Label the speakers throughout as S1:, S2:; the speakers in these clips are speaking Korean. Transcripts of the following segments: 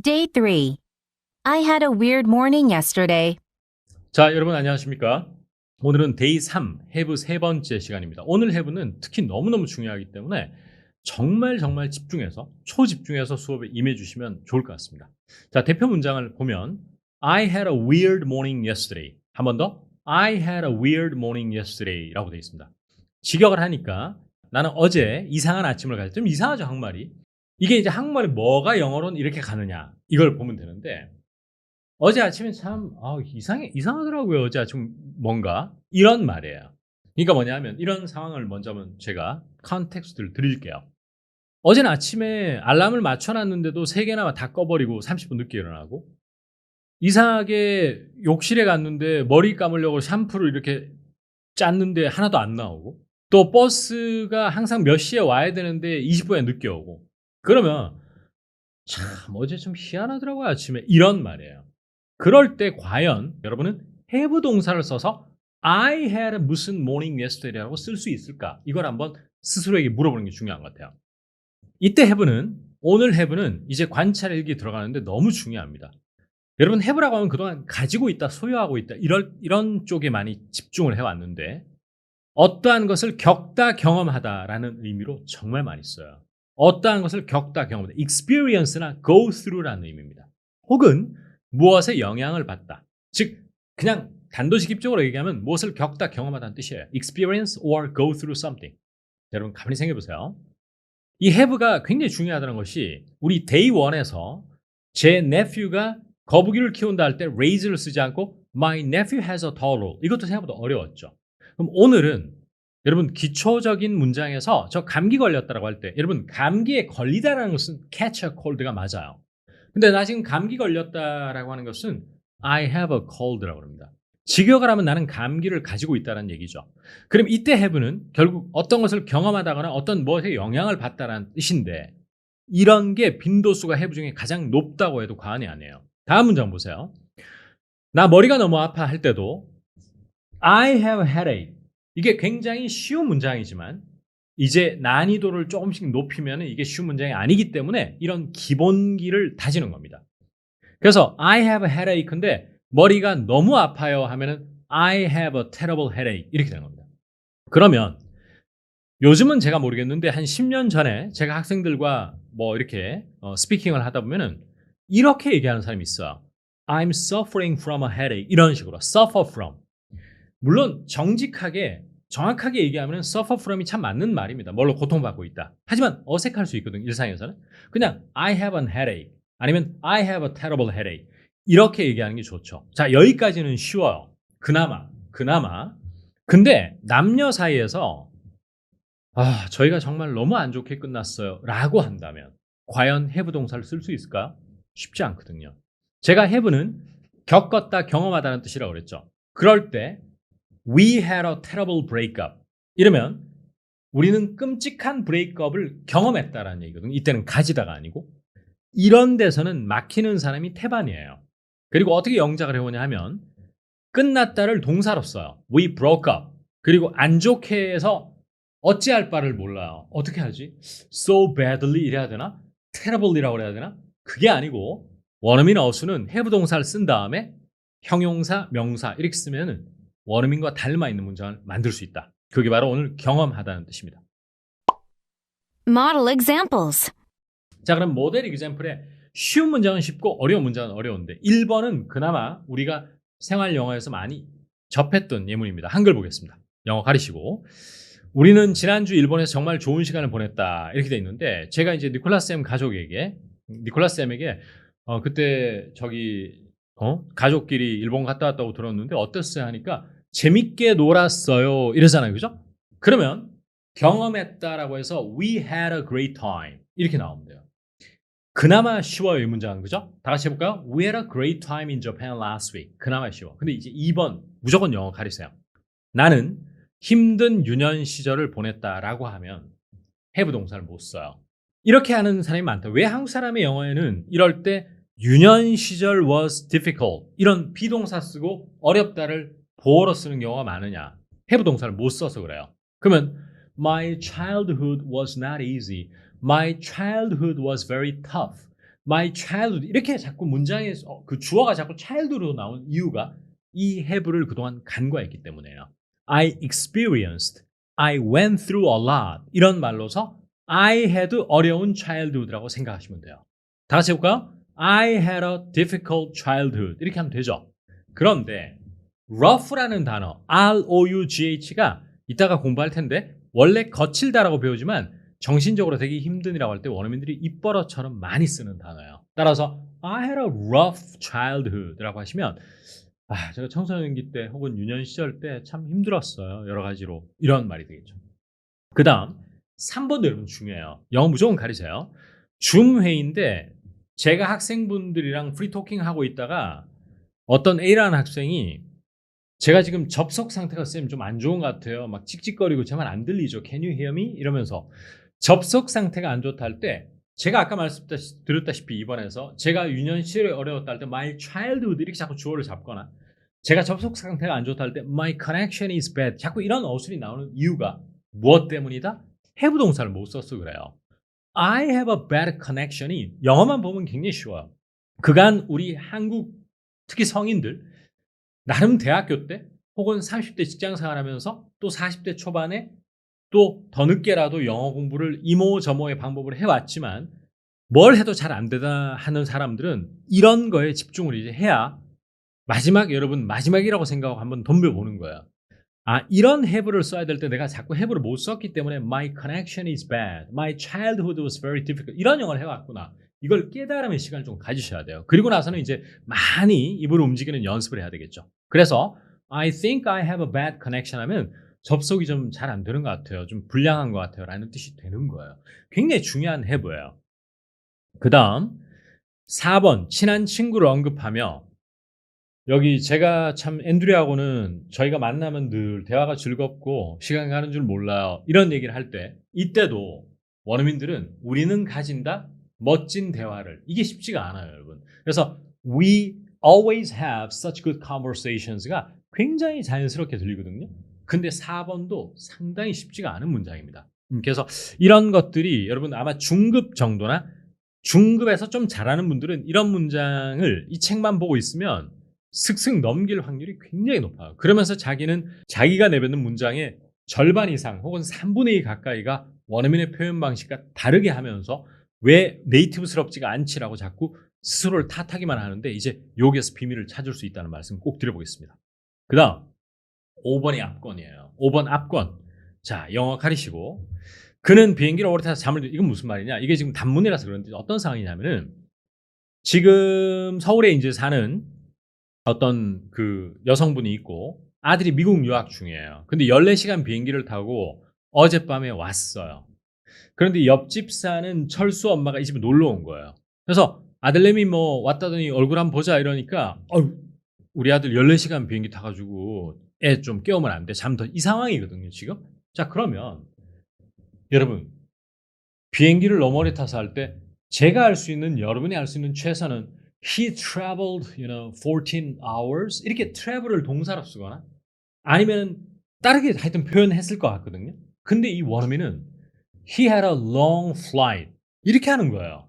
S1: Day 3. I had a weird morning yesterday.
S2: 자, 여러분 안녕하십니까? 오늘은 데이 3, 해부 세 번째 시간입니다. 오늘 해부는 특히 너무너무 중요하기 때문에 정말 정말 집중해서, 초집중해서 수업에 임해 주시면 좋을 것 같습니다. 자, 대표 문장을 보면 I had a weird morning yesterday. 한 번 더. I had a weird morning yesterday 라고 되어 있습니다. 직역을 하니까 나는 어제 이상한 아침을 가졌 좀 이상하죠, 한국말이. 이게 이제 한국말이 뭐가 영어로는 이렇게 가느냐 이걸 보면 되는데 어제 아침에 참 아, 이상해 이상하더라고요. 어제 아침 뭔가 이런 말이에요. 그러니까 뭐냐면 이런 상황을 먼저 제가 컨텍스트를 드릴게요. 어제는 아침에 알람을 맞춰놨는데도 세 개나 다 꺼버리고 30분 늦게 일어나고 이상하게 욕실에 갔는데 머리 감으려고 샴푸를 이렇게 짰는데 하나도 안 나오고 또 버스가 항상 몇 시에 와야 되는데 20분에 늦게 오고 그러면 참 어제 좀 희한하더라고요 아침에 이런 말이에요. 그럴 때 과연 여러분은 have 동사를 써서 I had 무슨 morning yesterday라고 쓸 수 있을까? 이걸 한번 스스로에게 물어보는 게 중요한 것 같아요. 이때 have는 오늘 have는 이제 관찰 일기 들어가는데 너무 중요합니다. 여러분 have라고 하면 그동안 가지고 있다, 소유하고 있다 이런 이런 쪽에 많이 집중을 해왔는데 어떠한 것을 겪다 경험하다라는 의미로 정말 많이 써요. 어떠한 것을 겪다 경험하다, experience나 go through라는 의미입니다. 혹은 무엇에 영향을 받다. 즉 그냥 단도직입적으로 얘기하면 무엇을 겪다 경험하다는 뜻이에요. experience or go through something. 여러분 가만히 생각해 보세요. 이 have가 굉장히 중요하다는 것이 우리 day 1에서 제 nephew가 거북이를 키운다 할 때 raise를 쓰지 않고 my nephew has a turtle 이것도 생각보다 어려웠죠. 그럼 오늘은 여러분 기초적인 문장에서 저 감기 걸렸다라고 할 때 여러분 감기에 걸리다라는 것은 catch a cold가 맞아요. 근데 나 지금 감기 걸렸다라고 하는 것은 I have a cold라고 합니다. 직역을 하면 나는 감기를 가지고 있다는 얘기죠. 그럼 이때 have는 결국 어떤 것을 경험하다거나 어떤 무엇에 영향을 받다라는 뜻인데 이런 게 빈도수가 have 중에 가장 높다고 해도 과언이 아니에요. 다음 문장 보세요. 나 머리가 너무 아파 할 때도 I have headache. 이게 굉장히 쉬운 문장이지만 이제 난이도를 조금씩 높이면 이게 쉬운 문장이 아니기 때문에 이런 기본기를 다지는 겁니다. 그래서 I have a headache인데 머리가 너무 아파요 하면은 I have a terrible headache 이렇게 되는 겁니다. 그러면 요즘은 제가 모르겠는데 한 10년 전에 제가 학생들과 뭐 이렇게 어, 스피킹을 하다 보면은 이렇게 얘기하는 사람이 있어요. I'm suffering from a headache 이런 식으로 suffer from 물론 정직하게 정확하게 얘기하면 suffer from이 참 맞는 말입니다. 뭘로 고통받고 있다. 하지만 어색할 수 있거든 일상에서는. 그냥 I have an headache 아니면 I have a terrible headache 이렇게 얘기하는 게 좋죠. 자 여기까지는 쉬워요. 그나마 그나마. 근데 남녀 사이에서 아 저희가 정말 너무 안 좋게 끝났어요 라고 한다면 과연 have 동사를 쓸 수 있을까요? 쉽지 않거든요. 제가 have는 겪었다 경험하다는 뜻이라고 그랬죠. 그럴 때 We had a terrible breakup. 이러면 우리는 끔찍한 브레이크업을 경험했다라는 얘기거든요. 이때는 가지다가 아니고. 이런 데서는 막히는 사람이 태반이에요. 그리고 어떻게 영작을 해오냐 하면 끝났다를 동사로 써요. We broke up. 그리고 안 좋게 해서 어찌할 바를 몰라요. 어떻게 하지? So badly 이래야 되나? terrible이라고 그래야 되나? 그게 아니고 원어민 어수는 have 동사를 쓴 다음에 형용사, 명사 이렇게 쓰면은 원어민과 닮아 있는 문장을 만들 수 있다. 그게 바로 오늘 경험하다는 뜻입니다.
S1: Model examples.
S2: 자, 그럼 모델 이그젬플에 쉬운 문장은 쉽고 어려운 문장은 어려운데 1번은 그나마 우리가 생활 영어에서 많이 접했던 예문입니다. 한글 보겠습니다. 영어 가리시고 우리는 지난주 일본에서 정말 좋은 시간을 보냈다 이렇게 돼 있는데 제가 이제 니콜라 쌤 가족에게 니콜라 쌤에게 어, 그때 저기 어? 가족끼리 일본 갔다 왔다고 들었는데 어땠어요 하니까 재밌게 놀았어요. 이러잖아요. 그죠? 그러면 경험했다라고 해서 we had a great time. 이렇게 나오면 돼요. 그나마 쉬워요 이 문장은. 그죠? 다 같이 해볼까요? we had a great time in Japan last week. 그나마 쉬워. 근데 이제 2번 무조건 영어 가리세요. 나는 힘든 유년 시절을 보냈다라고 하면 have 동사를 못 써요. 이렇게 하는 사람이 많다. 왜 한국 사람의 영어에는 이럴 때 유년 시절 was difficult 이런 비동사 쓰고 어렵다를 보어로 쓰는 경우가 많으냐? have 동사를 못 써서 그래요. 그러면 my childhood was not easy. My childhood was very tough. my childhood 이렇게 자꾸 문장에 어, 그 주어가 자꾸 child로 나온 이유가 이 have를 그동안 간과했기 때문에요. I experienced, I went through a lot 이런 말로서 I had 어려운 childhood라고 생각하시면 돼요. 다 같이 해볼까요? I had a difficult childhood 이렇게 하면 되죠. 그런데 rough라는 단어 R-O-U-G-H가 이따가 공부할 텐데 원래 거칠다라고 배우지만 정신적으로 되게 힘든이라고 할 때 원어민들이 입버릇처럼 많이 쓰는 단어예요. 따라서 I had a rough childhood라고 하시면 아, 제가 청소년기 때 혹은 유년 시절 때 참 힘들었어요. 여러 가지로 이런 말이 되겠죠. 그 다음 3번도 여러분 중요해요. 영어 무조건 가리세요. 줌 회의인데 제가 학생분들이랑 프리토킹 하고 있다가 어떤 A라는 학생이 제가 지금 접속 상태가 쌤 좀 안 좋은 것 같아요. 막 찍찍거리고 제 말 안 들리죠. Can you hear me? 이러면서 접속 상태가 안 좋다 할 때 제가 아까 말씀드렸다시피 이번에서 제가 유년 시절에 어려웠다 할 때 my childhood 이렇게 자꾸 주어를 잡거나 제가 접속 상태가 안 좋다 할 때 my connection is bad 자꾸 이런 어술이 나오는 이유가 무엇 때문이다? have 동사를 못 써서 그래요. I have a bad connection이 영어만 보면 굉장히 쉬워요. 그간 우리 한국 특히 성인들 나름 대학교 때 혹은 30대 직장 생활하면서 또 40대 초반에 또 더 늦게라도 영어 공부를 이모저모의 방법을 해왔지만 뭘 해도 잘 안 되다 하는 사람들은 이런 거에 집중을 이제 해야 마지막 여러분 마지막이라고 생각하고 한번 덤벼보는 거예요. 아 이런 have를 써야 될 때 내가 자꾸 have를 못 썼기 때문에 my connection is bad, my childhood was very difficult 이런 영어를 해왔구나. 이걸 깨달음의 시간을 좀 가지셔야 돼요. 그리고 나서는 이제 많이 입을 움직이는 연습을 해야 되겠죠. 그래서 I think I have a bad connection 하면 접속이 좀 잘 안 되는 것 같아요. 좀 불량한 것 같아요. 라는 뜻이 되는 거예요. 굉장히 중요한 have예요. 그 다음 4번 친한 친구를 언급하며 여기 제가 참 앤드류하고는 저희가 만나면 늘 대화가 즐겁고 시간 가는 줄 몰라요. 이런 얘기를 할 때 이때도 원어민들은 우리는 가진다 멋진 대화를 이게 쉽지가 않아요, 여러분. 그래서 we always have such good conversations가 굉장히 자연스럽게 들리거든요. 근데 4번도 상당히 쉽지가 않은 문장입니다. 음, 그래서 이런 것들이 여러분 아마 중급 정도나 중급에서 좀 잘하는 분들은 이런 문장을 이 책만 보고 있으면 슥슥 넘길 확률이 굉장히 높아요. 그러면서 자기는 자기가 내뱉는 문장의 절반 이상 혹은 3분의 2 가까이가 원어민의 표현 방식과 다르게 하면서 왜 네이티브스럽지가 않지라고 자꾸 스스로를 탓하기만 하는데 이제 여기에서 비밀을 찾을 수 있다는 말씀 꼭 드려보겠습니다. 그 다음 5번이 앞권이에요. 5번 앞권. 자 영어 가리시고 그는 비행기를 오래 타서 잠을 이건 무슨 말이냐 이게 지금 단문이라서 그런데 어떤 상황이냐면은 지금 서울에 이제 사는 어떤 그 여성분이 있고 아들이 미국 유학 중이에요. 근데 14시간 비행기를 타고 어젯밤에 왔어요. 그런데 옆집 사는 철수 엄마가 이 집에 놀러 온 거예요. 그래서 아들내미 뭐 왔다더니 얼굴 한번 보자 이러니까 어휴, 우리 아들 14시간 비행기 타가지고 애 좀 깨우면 안 돼. 잠더 이 상황이거든요 지금. 자 그러면 여러분 비행기를 오래 타서 할 때 제가 할 수 있는 여러분이 할 수 있는 최선은 he traveled you know 14 hours 이렇게 travel을 동사로 쓰거나 아니면 다르게 하여튼 표현했을 것 같거든요. 근데 이 원어민은 he had a long flight 이렇게 하는 거예요.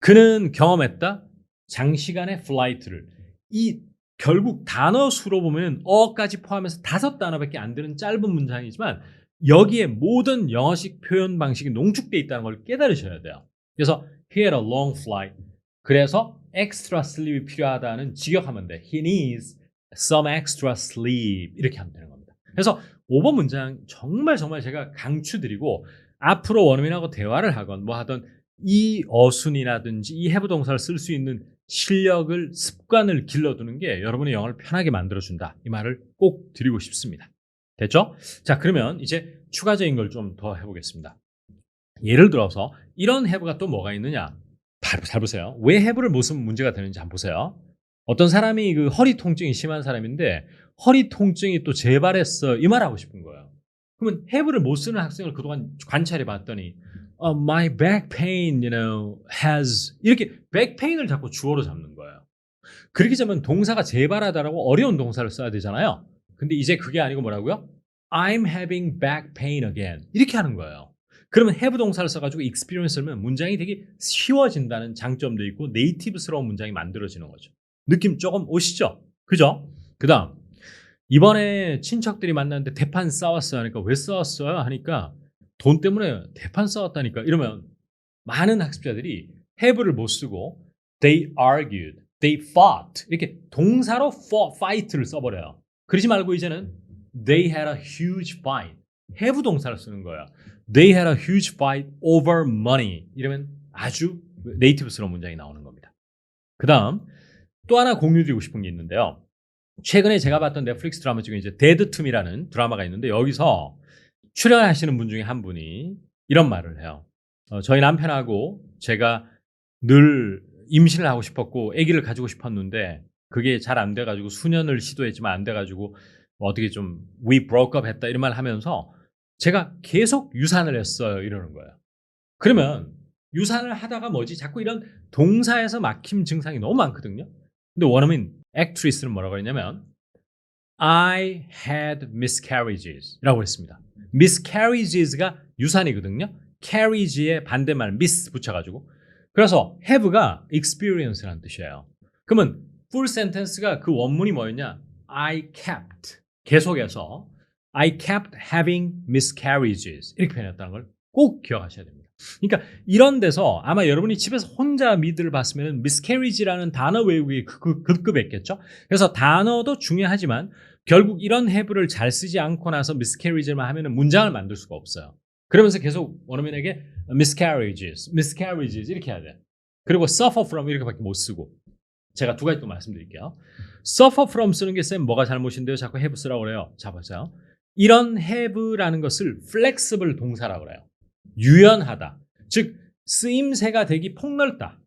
S2: 그는 경험했다 장시간의 플라이트를 이 결국 단어 수로 보면 어까지 포함해서 다섯 단어밖에 안 되는 짧은 문장이지만 여기에 모든 영어식 표현 방식이 농축되어 있다는 걸 깨달으셔야 돼요. 그래서 he had a long flight. 그래서 extra sleep이 필요하다는 직역하면 돼. He needs some extra sleep. 이렇게 하면 되는 겁니다. 그래서 5번 문장 정말 정말 제가 강추드리고 앞으로 원어민하고 대화를 하건 뭐 하던 이 어순이라든지 이 해부 동사를 쓸 수 있는 실력을 습관을 길러두는 게 여러분의 영어를 편하게 만들어준다. 이 말을 꼭 드리고 싶습니다. 됐죠? 자, 그러면 이제 추가적인 걸 좀 더 해보겠습니다. 예를 들어서 이런 해부가 또 뭐가 있느냐? 잘, 잘 보세요. 왜 해부를 무슨 문제가 되는지 한번 보세요. 어떤 사람이 그 허리 통증이 심한 사람인데 허리 통증이 또 재발했어 이 말하고 싶은 거예요. 그러면 해부를 못 쓰는 학생을 그동안 관찰해 봤더니 uh, my back pain, you know, has 이렇게 back pain을 자꾸 주어로 잡는 거예요. 그렇게 되면 동사가 재발하다라고 어려운 동사를 써야 되잖아요. 근데 이제 그게 아니고 뭐라고요? I'm having back pain again. 이렇게 하는 거예요. 그러면 have 동사를 써가지고 experience를 하면 문장이 되게 쉬워진다는 장점도 있고 네이티브스러운 문장이 만들어지는 거죠. 느낌 조금 오시죠? 그죠? 그 다음 이번에 친척들이 만났는데 대판 싸웠어요 하니까 왜 싸웠어요? 하니까 돈 때문에 대판 싸웠다니까 이러면 많은 학습자들이 have를 못 쓰고 they argued, they fought 이렇게 동사로 fought, fight를 써버려요. 그러지 말고 이제는 they had a huge fight, have 동사를 쓰는 거예요. They had a huge fight over money 이러면 아주 네이티브스러운 문장이 나오는 겁니다. 그 다음 또 하나 공유 드리고 싶은 게 있는데요. 최근에 제가 봤던 넷플릭스 드라마 중에 이제 데드 툼이라는 드라마가 있는데 여기서 출연하시는 분 중에 한 분이 이런 말을 해요. 어, 저희 남편하고 제가 늘 임신을 하고 싶었고 아기를 가지고 싶었는데 그게 잘 안 돼가지고 수년을 시도했지만 안 돼가지고 어떻게 좀 we broke up 했다 이런 말 하면서 제가 계속 유산을 했어요 이러는 거예요. 그러면 유산을 하다가 뭐지? 자꾸 이런 동사에서 막힘 증상이 너무 많거든요. 근데 원어민 액트리스는 뭐라고 했냐면 I had miscarriages 라고 했습니다. miscarriages가 유산이거든요. carriage의 반대말 miss 붙여가지고 그래서 have가 experience라는 뜻이에요. 그러면 full sentence가 그 원문이 뭐였냐? I kept 계속해서 I kept having miscarriages 이렇게 표현했다는 걸 꼭 기억하셔야 됩니다. 그러니까 이런 데서 아마 여러분이 집에서 혼자 미드를 봤으면 miscarriage라는 단어 외우기 급급했겠죠. 그래서 단어도 중요하지만 결국 이런 have를 잘 쓰지 않고 나서 miscarriage만 하면 문장을 만들 수가 없어요. 그러면서 계속 원어민에게 miscarriages, miscarriages 이렇게 해야 돼. 그리고 suffer from 이렇게밖에 못 쓰고 제가 두 가지 또 말씀드릴게요. suffer from 쓰는 게 쌤 뭐가 잘못인데요? 자꾸 have 쓰라고 그래요. 자 보세요. 이런 have라는 것을 flexible 동사라고 그래요. 유연하다. 즉 쓰임새가 되기 폭넓다.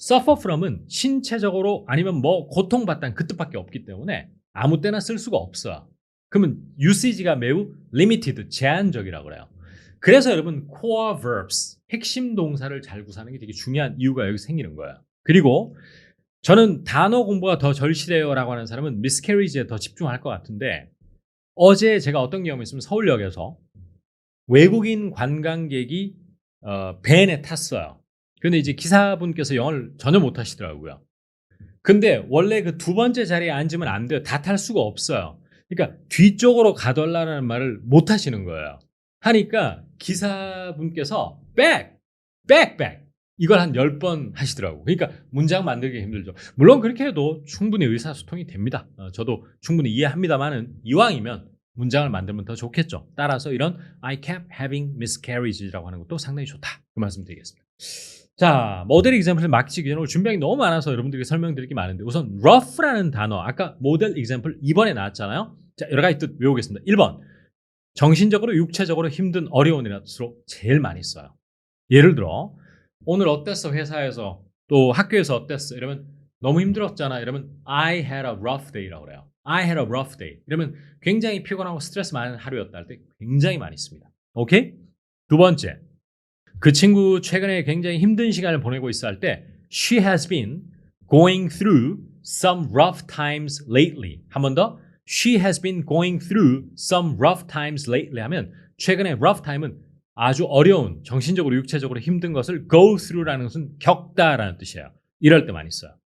S2: suffer from은 신체적으로 아니면 뭐 고통받다는 그 뜻밖에 없기 때문에 아무 때나 쓸 수가 없어요. 그러면 usage가 매우 limited, 제한적이라고 그래요. 그래서 여러분 core verbs, 핵심 동사를 잘 구사하는 게 되게 중요한 이유가 여기 생기는 거예요. 그리고 저는 단어 공부가 더 절실해요라고 하는 사람은 miscarriage에 더 집중할 것 같은데 어제 제가 어떤 경험이 있으면 서울역에서 외국인 관광객이 어, 밴에 탔어요. 근데 이제 기사분께서 영어를 전혀 못 하시더라고요. 근데 원래 그 두 번째 자리에 앉으면 안 돼요. 다 탈 수가 없어요. 그러니까 뒤쪽으로 가달라는 말을 못 하시는 거예요. 하니까 기사분께서 back, back, back 이걸 한 10번 하시더라고. 그러니까 문장 만들기 힘들죠. 물론 그렇게 해도 충분히 의사소통이 됩니다. 어, 저도 충분히 이해합니다만은 이왕이면 문장을 만들면 더 좋겠죠. 따라서 이런 I kept having miscarriages라고 하는 것도 상당히 좋다. 그 말씀 드리겠습니다. 자, 모델 example을 막히기 전에 준비한 게 너무 많아서 여러분들에게 설명드릴 게 많은데 우선 rough라는 단어 아까 모델 example 2번에 나왔잖아요. 자, 여러 가지 뜻 외우겠습니다. 1번 정신적으로 육체적으로 힘든 어려운 일일수록 제일 많이 써요. 예를 들어 오늘 어땠어 회사에서 또 학교에서 어땠어 이러면 너무 힘들었잖아 이러면 I had a rough day라고 그래요. I had a rough day 이러면 굉장히 피곤하고 스트레스 많은 하루였다 할 때 굉장히 많이 씁니다. 오케이? 두 번째 그 친구 최근에 굉장히 힘든 시간을 보내고 있어 할 때 she has been going through some rough times lately 한 번 더 she has been going through some rough times lately 하면 최근에 rough time은 아주 어려운 정신적으로 육체적으로 힘든 것을 go through라는 것은 겪다라는 뜻이에요. 이럴 때 많이 써요.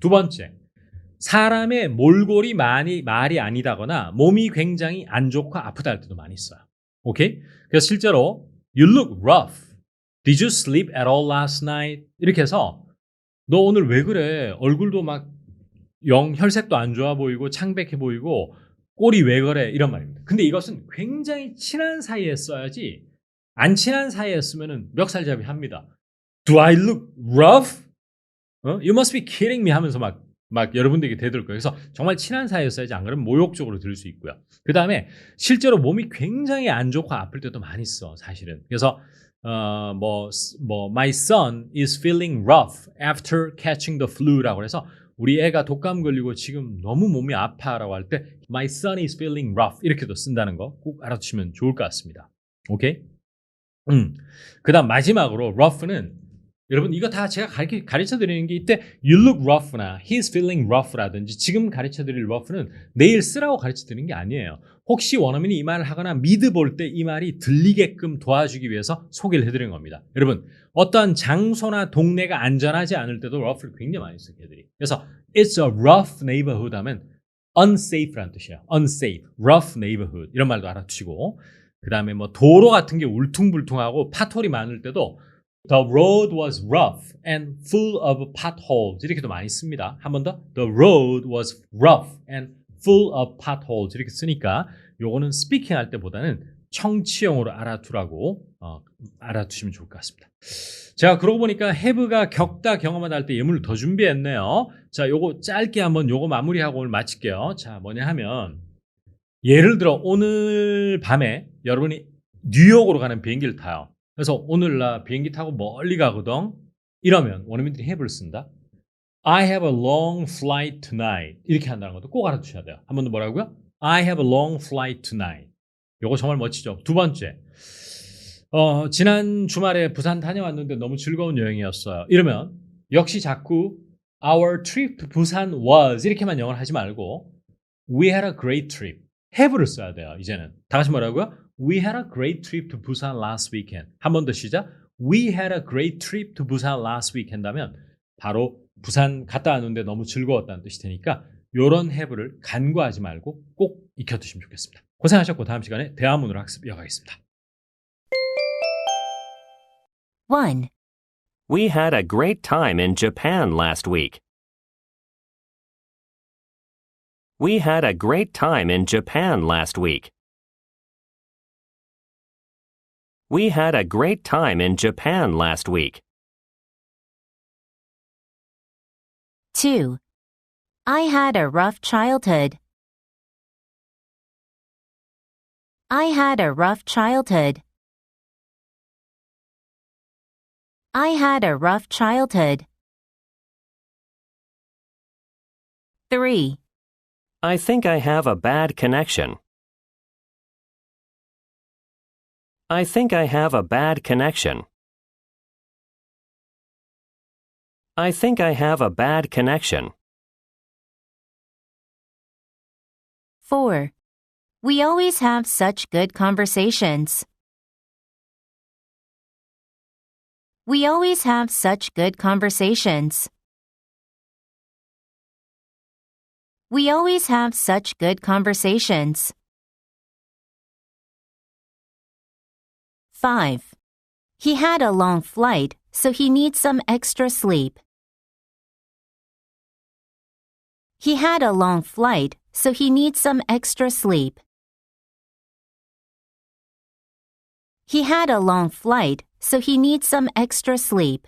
S2: 두 번째, 사람의 몰골이 많이 말이 아니다거나 몸이 굉장히 안 좋고 아프다 할 때도 많이 써요. 오케이? 그래서 실제로 you look rough. Did you sleep at all last night? 이렇게 해서 너 오늘 왜 그래? 얼굴도 막 영 혈색도 안 좋아 보이고 창백해 보이고 꼴이 왜 그래? 이런 말입니다. 근데 이것은 굉장히 친한 사이에 써야지 안 친한 사이에 쓰면은 멱살잡이 합니다. Do I look rough? 어? You must be kidding me 하면서 막, 막 여러분들에게 대들 거예요. 그래서 정말 친한 사이에 써야지 안 그러면 모욕적으로 들을 수 있고요. 그 다음에 실제로 몸이 굉장히 안 좋고 아플 때도 많이 써, 사실은. 그래서 어, 뭐, 뭐, my son is feeling rough after catching the flu라고 해서 우리 애가 독감 걸리고 지금 너무 몸이 아파라고 할 때 my son is feeling rough 이렇게도 쓴다는 거 꼭 알아두시면 좋을 것 같습니다. 오케이? 음. 그다음 마지막으로 rough는 여러분 이거 다 제가 가르쳐, 가르쳐 드리는 게 이때 you look rough나 he's feeling rough라든지 지금 가르쳐 드릴 rough는 내일 쓰라고 가르쳐 드리는 게 아니에요. 혹시 원어민이 이 말을 하거나 미드 볼때 이 말이 들리게끔 도와주기 위해서 소개를 해드리는 겁니다. 여러분 어떤 장소나 동네가 안전하지 않을 때도 rough를 굉장히 많이 쓰게 해드리. 그래서 it's a rough neighborhood 하면 unsafe라는 뜻이에요. unsafe, rough neighborhood 이런 말도 알아두시고 그 다음에 뭐 도로 같은 게 울퉁불퉁하고 파토리 많을 때도 The road was rough and full of potholes 이렇게도 많이 씁니다. 한 번 더 The road was rough and full of potholes 이렇게 쓰니까 요거는 스피킹 할 때보다는 청취형으로 알아두라고 어, 알아두시면 좋을 것 같습니다. 제가 그러고 보니까 have가 겪다 경험하다 할 때 예문을 더 준비했네요. 자, 요거 짧게 한번 요거 마무리하고 오늘 마칠게요. 자, 뭐냐 하면 예를 들어 오늘 밤에 여러분이 뉴욕으로 가는 비행기를 타요. 그래서 오늘 나 비행기 타고 멀리 가거든. 이러면 원어민들이 have를 쓴다. I have a long flight tonight. 이렇게 한다는 것도 꼭 알아두셔야 돼요. 한 번 더 뭐라고요? I have a long flight tonight. 요거 정말 멋지죠. 두 번째. 어, 지난 주말에 부산 다녀왔는데 너무 즐거운 여행이었어요. 이러면 역시 자꾸 our trip to 부산 was 이렇게만 영어를 하지 말고 we had a great trip. have를 써야 돼요. 이제는. 다 같이 뭐라고요? We had a great trip to Busan last weekend. 한 번 더 시작. We had a great trip to Busan last weekend 하면 바로 부산 갔다 왔는데 너무 즐거웠다는 뜻이 되니까 요런 have를 간과하지 말고 꼭 익혀두시면 좋겠습니다. 고생하셨고 다음 시간에 대화문으로 학습 이어가겠습니다.
S1: 1.
S3: We had a great time in Japan last week. We had a great time in Japan last week. We had a great time in Japan last week.
S1: 2. I had a rough childhood. I had a rough childhood. I had a rough childhood. 3.
S3: I think I have a bad connection. I think I have a bad connection. I think I have a bad connection.
S1: 4. We always have such good conversations. We always have such good conversations. We always have such good conversations. 5. He had a long flight, so he needs some extra sleep. He had a long flight, so he needs some extra sleep. He had a long flight, so he needs some extra sleep.